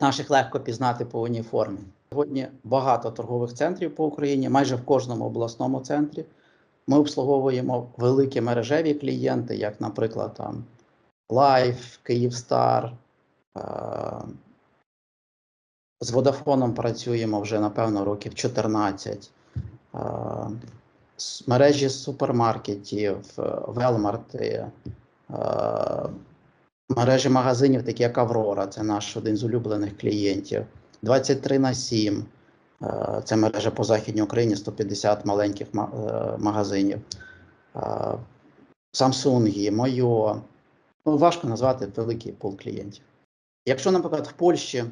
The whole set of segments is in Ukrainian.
Наших легко пізнати по уніформі. Сьогодні багато торгових центрів по Україні, майже в кожному обласному центрі. Ми обслуговуємо великі мережеві клієнти, як, наприклад, там Life, Київстар. Е, З Водафоном працюємо вже, напевно, років 14. Е, Мережі супермаркетів, Велмарти, мережі магазинів, такі як Аврора, це наш один з улюблених клієнтів. 23 на 7. е, Це мережа по Західній Україні, 150 маленьких е, магазинів. Е, Samsung, Мойо. Ну, важко назвати великий пул клієнтів. Якщо, наприклад, в Польщі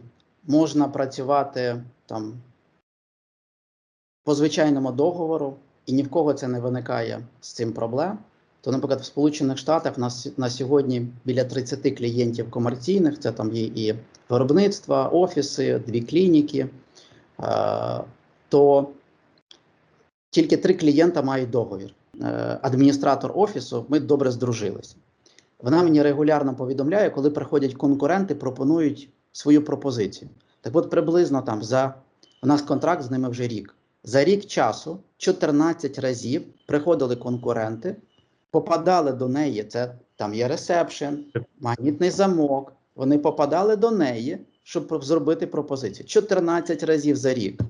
можна працювати там по звичайному договору, і ні в кого це не виникає з цим проблем, то, наприклад, в Сполучених Штатах нас на сьогодні біля 30 клієнтів комерційних, це там є і виробництва, офіси, дві клініки, е, то тільки три клієнта мають договір. Е, Адміністратор офісу, ми добре здружилися. Вона мені регулярно повідомляє, коли приходять конкуренти, пропонують свою пропозицію. Так от приблизно там за у нас контракт з ними вже рік. За рік часу 14 разів приходили конкуренти, попадали до неї. Це там є ресепшн, магнітний замок. Вони попадали до неї, щоб зробити пропозицію. 14 разів за рік.